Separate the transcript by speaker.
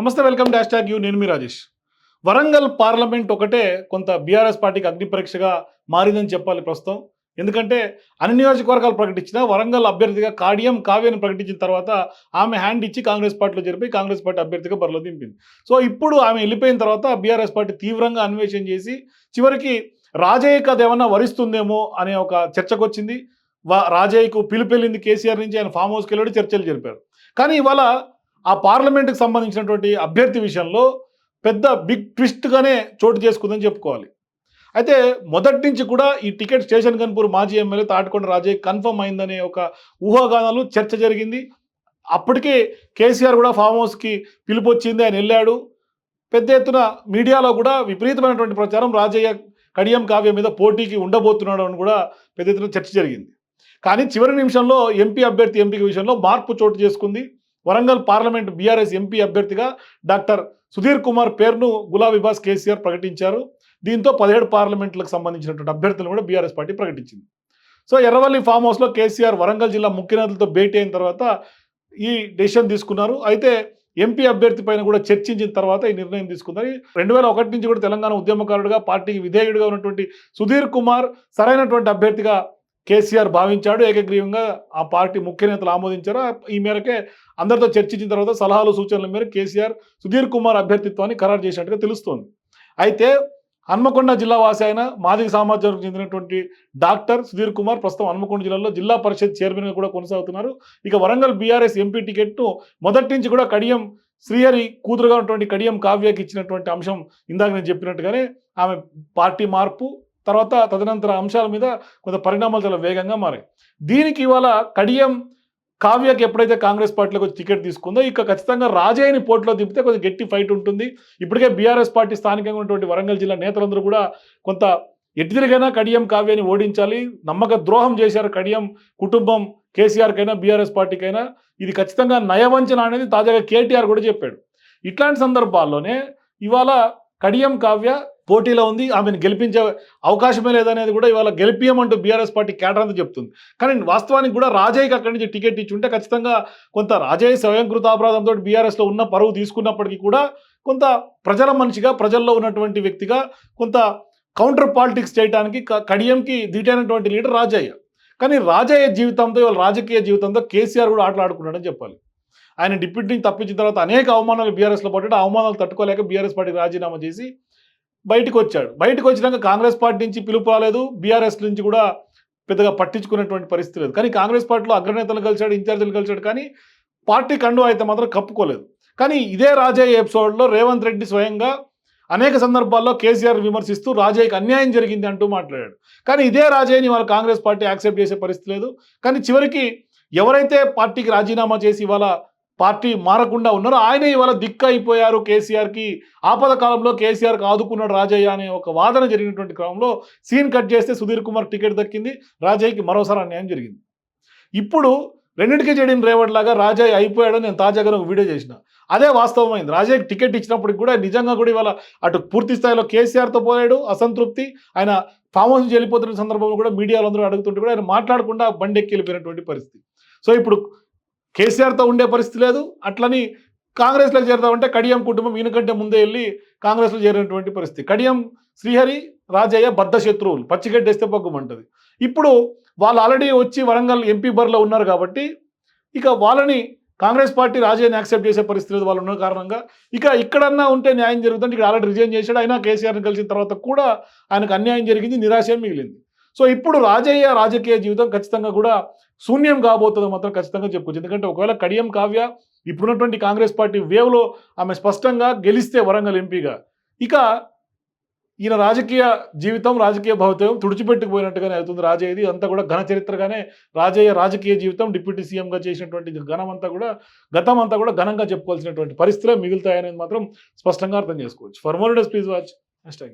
Speaker 1: నమస్తే welcome dash tag you. నేను మీ Rajesh. Warangal parliament ఒకటే కొంత బీఆర్ఎస్ పార్టీకి అగ్ని పరీక్షగా మారిందని చెప్పాలి ప్రస్తుతం. ఎందుకంటే అన్ని నియోజకవర్గాలు ప్రకటించిన వరంగల్ అభ్యర్థిగా కాడియం కావ్యని ప్రకటించిన తర్వాత ఆమె హ్యాండ్ ఇచ్చి కాంగ్రెస్ పార్టీలో జరిపి కాంగ్రెస్ పార్టీ అభ్యర్థిగా బరిలో దింపింది. సో ఇప్పుడు ఆమె వెళ్ళిపోయిన తర్వాత బీఆర్ఎస్ పార్టీ తీవ్రంగా అన్వేషణ చేసి చివరికి రాజయ్యకి అది ఏమన్నా వరిస్తుందేమో అనే ఒక చర్చకు వచ్చింది. వా- రాజయ్యకు పిలుపెళ్ళింది కేసీఆర్ నుంచి ఆయన ఫామ్ హౌస్కి వెళ్ళి చర్చలు జరిపారు. కానీ ఇవాళ ఆ పార్లమెంట్కి సంబంధించినటువంటి అభ్యర్థి విషయంలో పెద్ద బిగ్ ట్విస్ట్గానే చోటు చేసుకుందని చెప్పుకోవాలి. అయితే మొదటి నుంచి కూడా ఈ టికెట్ స్టేషన్ కన్పూర్ మాజీ ఎమ్మెల్యే తాటికొండ రాజయ్య కన్ఫర్మ్ అయిందనే ఒక ఊహాగానాలు చర్చ జరిగింది. అప్పటికే కేసీఆర్ కూడా ఫామ్ హౌస్కి పిలుపు వచ్చింది ఆయన వెళ్ళాడు. పెద్ద ఎత్తున మీడియాలో కూడా విపరీతమైనటువంటి ప్రచారం రాజయ్య కడియం కావ్య మీద పోటీకి ఉండబోతున్నాడు అని కూడా పెద్ద ఎత్తున చర్చ జరిగింది. కానీ చివరి నిమిషంలో ఎంపీ అభ్యర్థి ఎంపిక విషయంలో మార్పు చోటు చేసుకుంది. వరంగల్ పార్లమెంట్ బీఆర్ఎస్ ఎంపీ అభ్యర్థిగా డాక్టర్ సుధీర్ కుమార్ పేరును గులాబీ బాస్ కేసీఆర్ ప్రకటించారు. దీంతో పదిహేడు పార్లమెంట్లకు సంబంధించినటువంటి అభ్యర్థులను కూడా బీఆర్ఎస్ పార్టీ ప్రకటించింది. సో ఎర్రవల్లి ఫామ్ హౌస్లో కేసీఆర్ వరంగల్ జిల్లా ముఖ్యనేతలతో భేటీ అయిన తర్వాత ఈ డెసిషన్ తీసుకున్నారు. అయితే ఎంపీ అభ్యర్థి పైన కూడా చర్చించిన తర్వాత ఈ నిర్ణయం తీసుకున్నారు. రెండు వేల ఒకటి నుంచి కూడా తెలంగాణ ఉద్యమకారుడుగా పార్టీకి విధేయుడిగా ఉన్నటువంటి సుధీర్ కుమార్ సరైనటువంటి అభ్యర్థిగా కేసీఆర్ భావించాడు ఏకగ్రీవంగా ఆ పార్టీ ముఖ్య నేతలు ఆమోదించారు. ఈ మేరకే అందరితో చర్చించిన తర్వాత సలహాలు సూచనల మేరకు కేసీఆర్ సుధీర్ కుమార్ అభ్యర్థిత్వాన్ని ఖరారు చేసినట్టుగా తెలుస్తోంది. అయితే హన్మకొండ జిల్లా వాసి అయిన మాదిక సామాజిక చెందినటువంటి డాక్టర్ సుధీర్ కుమార్ ప్రస్తుతం హన్మకొండ జిల్లాలో జిల్లా పరిషత్ చైర్మన్గా కూడా కొనసాగుతున్నారు. ఇక వరంగల్ బీఆర్ఎస్ ఎంపీ టికెట్ను మొదటి నుంచి కూడా కడియం శ్రీహరి కూతురుగా ఉన్నటువంటి కడియం కావ్యకి ఇచ్చినటువంటి అంశం ఇందాక నేను చెప్పినట్టుగానే ఆమె పార్టీ మార్పు తర్వాత తదనంతర అంశాల మీద కొంత పరిణామాలు చాలా వేగంగా మారాయి. దీనికి ఇవాళ కడియం కావ్యకి ఎప్పుడైతే కాంగ్రెస్ పార్టీలోకి వచ్చి టికెట్ తీసుకుందో ఇక ఖచ్చితంగా రాజయ్యని పోర్టులో దింపితే కొంచెం గట్టి ఫైట్ ఉంటుంది. ఇప్పటికే బీఆర్ఎస్ పార్టీ స్థానికంగా ఉన్నటువంటి వరంగల్ జిల్లా నేతలందరూ కూడా కొంత ఎటుదిరిగైనా కడియం కావ్యాన్ని ఓడించాలి. నమ్మక ద్రోహం చేశారు కడియం కుటుంబం కేసీఆర్కైనా బీఆర్ఎస్ పార్టీకైనా. ఇది ఖచ్చితంగా నయవంచన అనేది తాజాగా కేటీఆర్ కూడా చెప్పాడు. ఇట్లాంటి సందర్భాల్లోనే ఇవాళ కడియం కావ్య పోటీలో ఉంది ఆమెను గెలిపించే అవకాశమే లేదనేది కూడా ఇవాళ గెలిపియమంటూ బీఆర్ఎస్ పార్టీ కేటర్ అంతా చెప్తుంది. కానీ వాస్తవానికి కూడా రాజయ్యకి అక్కడి నుంచి టికెట్ ఇచ్చి ఉంటే ఖచ్చితంగా కొంత రాజయ్య స్వయంకృతాపరాధంతో బీఆర్ఎస్లో ఉన్న పరువు తీసుకున్నప్పటికీ కూడా కొంత ప్రజల మనిషిగా ప్రజల్లో ఉన్నటువంటి వ్యక్తిగా కొంత కౌంటర్ పాలిటిక్స్ చేయడానికి కడియంకి ధీటైనటువంటి లీడర్ రాజయ్య. కానీ రాజయ్య జీవితంతో ఇవాళ రాజకీయ జీవితంతో కేసీఆర్ కూడా ఆటలాడుకున్నాడని చెప్పాలి. ఆయన డిప్యూటీని తప్పించిన తర్వాత అనేక అవమానాలు బీఆర్ఎస్లో పడ్డాడు. ఆ అవమానాలు తట్టుకోలేక బీఆర్ఎస్ పార్టీ రాజీనామా చేసి బయటకు వచ్చాడు బయటకు వచ్చినాక కాంగ్రెస్ పార్టీ నుంచి పిలుపు రాలేదు బీఆర్ఎస్ నుంచి కూడా పెద్దగా పట్టించుకునేటువంటి పరిస్థితి లేదు. కానీ కాంగ్రెస్ పార్టీలో అగ్రనేతలు కలిశాడు ఇన్ఛార్జీలు కలిశాడు కానీ పార్టీ కండు అయితే మాత్రం కప్పుకోలేదు. కానీ ఇదే రాజయ్య ఎపిసోడ్లో రేవంత్ రెడ్డి స్వయంగా అనేక సందర్భాల్లో కేసీఆర్ విమర్శిస్తూ రాజయ్యకి అన్యాయం జరిగింది అంటూ మాట్లాడాడు. కానీ ఇదే రాజయ్యని వాళ్ళ కాంగ్రెస్ పార్టీ యాక్సెప్ట్ చేసే పరిస్థితి లేదు. కానీ చివరికి ఎవరైతే పార్టీకి రాజీనామా చేసి ఇవాళ పార్టీ మారకుండా ఉన్నారు ఆయనే ఇవాళ దిక్క అయిపోయారు కేసీఆర్కి. ఆపద కాలంలో కేసీఆర్కి ఆదుకున్నాడు రాజయ్య అనే ఒక వాదన జరిగినటువంటి క్రమంలో సీన్ కట్ చేస్తే సుధీర్ కుమార్ టికెట్ దక్కింది రాజయ్యకి మరోసారి అన్యాయం జరిగింది. ఇప్పుడు రెండింటికి చేయడం రేవడ్ లాగా రాజయ్య అయిపోయాడని నేను తాజాగా ఒక వీడియో చేసిన. అదే వాస్తవమైంది. రాజయ్యకి టికెట్ ఇచ్చినప్పటికి కూడా నిజంగా కూడా ఇవాళ అటు పూర్తి స్థాయిలో కేసీఆర్తో పోయాడు అసంతృప్తి. ఆయన ఫామ్ హౌస్ వెళ్ళిపోతున్న సందర్భంలో కూడా మీడియాలో అందరూ అడుగుతుంటే కూడా ఆయన మాట్లాడకుండా బండి ఎక్కి వెళ్ళిపోయినటువంటి పరిస్థితి. సో ఇప్పుడు కేసీఆర్తో ఉండే పరిస్థితి లేదు. అట్లని కాంగ్రెస్లో చేరదామంటే కడియం కుటుంబం ఈయనకంటే ముందే వెళ్ళి కాంగ్రెస్లో చేరినటువంటి పరిస్థితి. కడియం శ్రీహరి రాజయ్య బద్ధ శత్రువులు. పచ్చిగడ్డేస్తే పగ్గుమంటది. ఇప్పుడు వాళ్ళు ఆల్రెడీ వచ్చి వరంగల్ ఎంపీ బరిలో ఉన్నారు కాబట్టి ఇక వాళ్ళని కాంగ్రెస్ పార్టీ రాజయ్యని యాక్సెప్ట్ చేసే పరిస్థితి లేదు వాళ్ళు ఉన్న కారణంగా. ఇక ఇక్కడన్నా ఉంటే న్యాయం జరుగుతుంది ఇక్కడ ఆల్రెడీ రిజైన్ చేశాడు. అయినా కేసీఆర్ని కలిసిన తర్వాత కూడా ఆయనకు అన్యాయం జరిగింది నిరాశ మిగిలింది. సో ఇప్పుడు రాజయ్య రాజకీయ జీవితం ఖచ్చితంగా కూడా శూన్యం కాబోతుందో మాత్రం ఖచ్చితంగా చెప్పుకోవచ్చు. ఎందుకంటే ఒకవేళ కడియం కావ్య ఇప్పుడున్నటువంటి కాంగ్రెస్ పార్టీ వేవ్లో ఆమె స్పష్టంగా గెలిస్తే వరంగల్ ఎంపీగా. ఇక ఈయన రాజకీయ జీవితం రాజకీయ భవితవ్యం తుడిచిపెట్టుకుపోయినట్టుగానే అవుతుంది రాజయ్యది. అంతా కూడా ఘన చరిత్రగానే రాజయ్య రాజకీయ జీవితం డిప్యూటీ సీఎంగా చేసినటువంటి ఘనం అంతా కూడా గతం అంతా కూడా ఘనంగా చెప్పుకోవాల్సినటువంటి పరిస్థితులే మిగులుతాయనేది మాత్రం స్పష్టంగా అర్థం చేసుకోవచ్చు. For more days please watch next